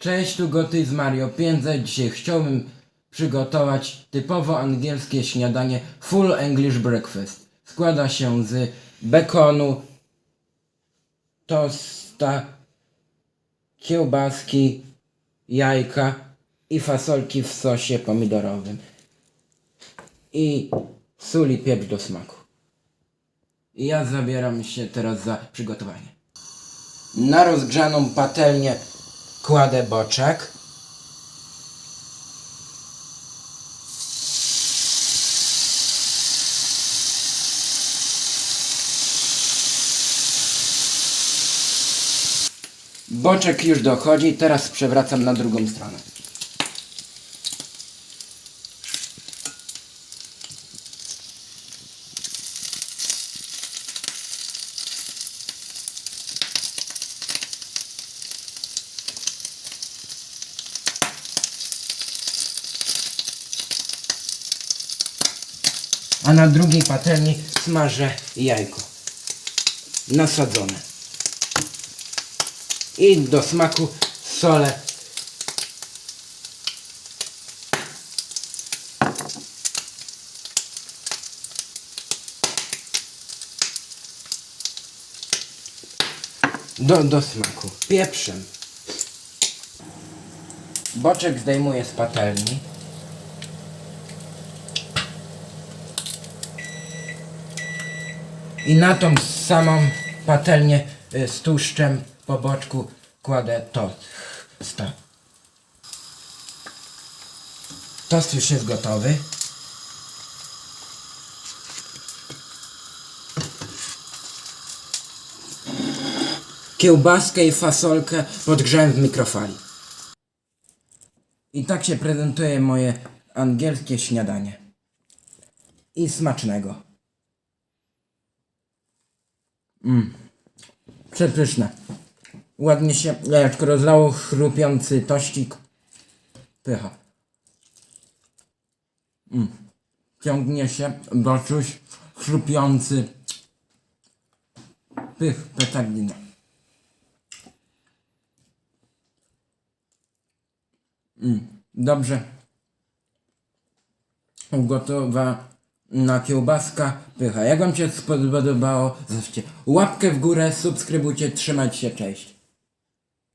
Cześć, tu Goty z Mario 500. Dzisiaj chciałbym przygotować typowo angielskie śniadanie Full English Breakfast. Składa się z bekonu, tosta, kiełbaski, jajka i fasolki w sosie pomidorowym. I sól i pieprz do smaku. Ja zabieram się teraz za przygotowanie. Na rozgrzaną patelnię kładę boczek. Boczek już dochodzi, teraz przewracam na drugą stronę. A na drugiej patelni smażę jajko. Nasadzone. I do smaku solę. Do, do smaku. Pieprzem. Boczek zdejmuję z patelni. I na tą samą patelnię y, z tłuszczem po boczku kładę tosta. Tost już jest gotowy. Kiełbaskę i fasolkę podgrzałem w mikrofali. I tak się prezentuje moje angielskie śniadanie. I smacznego. Przepyszne. Ładnie się jajeczko rozlało, chrupiący tościk. Pycha. Mm. Ciągnie się boczuś, chrupiący. Pych, petardina. Mm. Dobrze. Ugotowana kiełbaska, pycha. Jak wam się spodobało, zostawcie łapkę w górę, subskrybujcie, trzymajcie się, cześć.